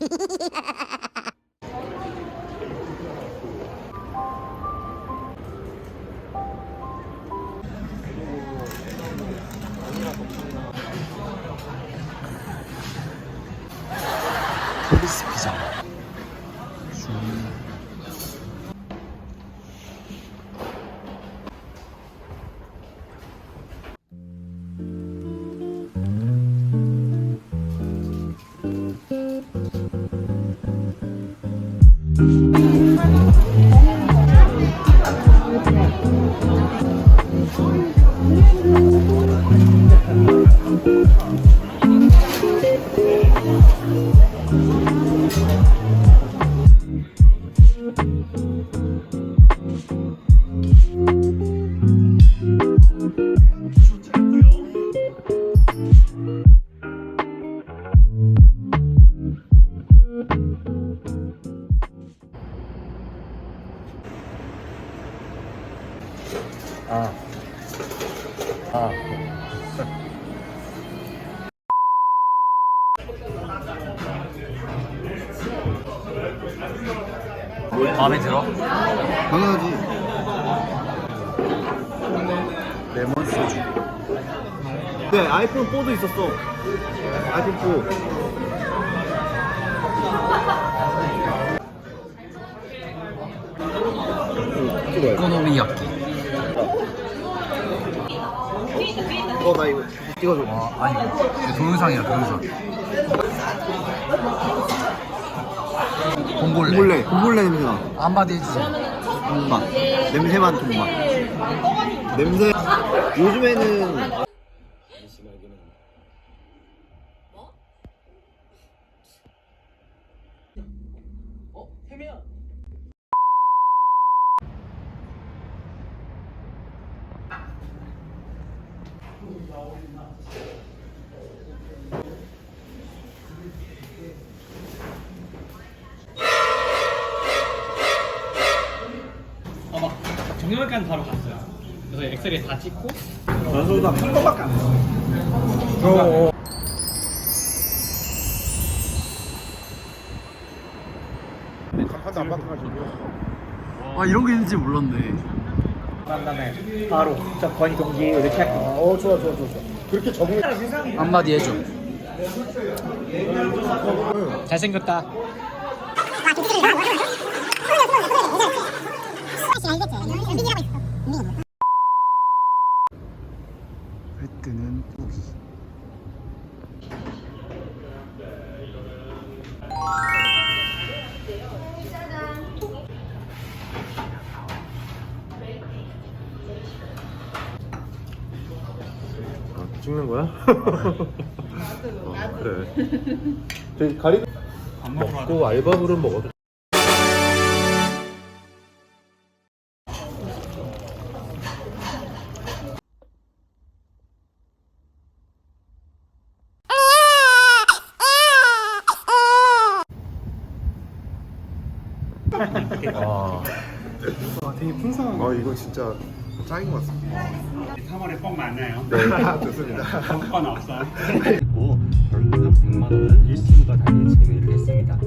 폴리스 피자 음. 아. 아. 마음에 들어? 당연하지. 레몬 소주. 네, 아이폰 4도 있었어. 아이폰 4. 오코노미야끼. 어, 나 이거 찍어줘. 와, 아니, 이거 동영상이야, 동영상. 봉골레. 봉골레, 봉골레 냄새 나. 한마디 해주세요. 돈맛. 냄새만 돈맛. 냄새. 요즘에는 어, 막 정형외과는 바로 갔어요. 그래서 엑스레이 다 찍고 전소도 한 번밖에 안 돼. 간판도 안 바꿔가지고. 아, 이런 게 있는지 몰랐네. 난 다음에 바로 저 건이 동기 이렇게 할게. 어, 좋아, 좋아, 좋아. 좋아. 그렇게 적응. 한마디 해줘. 잘생겼다. 회 뜨는 고기. 찍는 거야? 어, 그래. 저기 가리 먹고 알바물은 먹어도. 와. 아, 되게 풍성한. 아, 이거 진짜 짱인 것 같습니다. 3월에 뻥 많나요? 네, 좋습니다. 건 없어요. 그리고 결국은 100만 원은 일승과 달리 제외를 했습니다.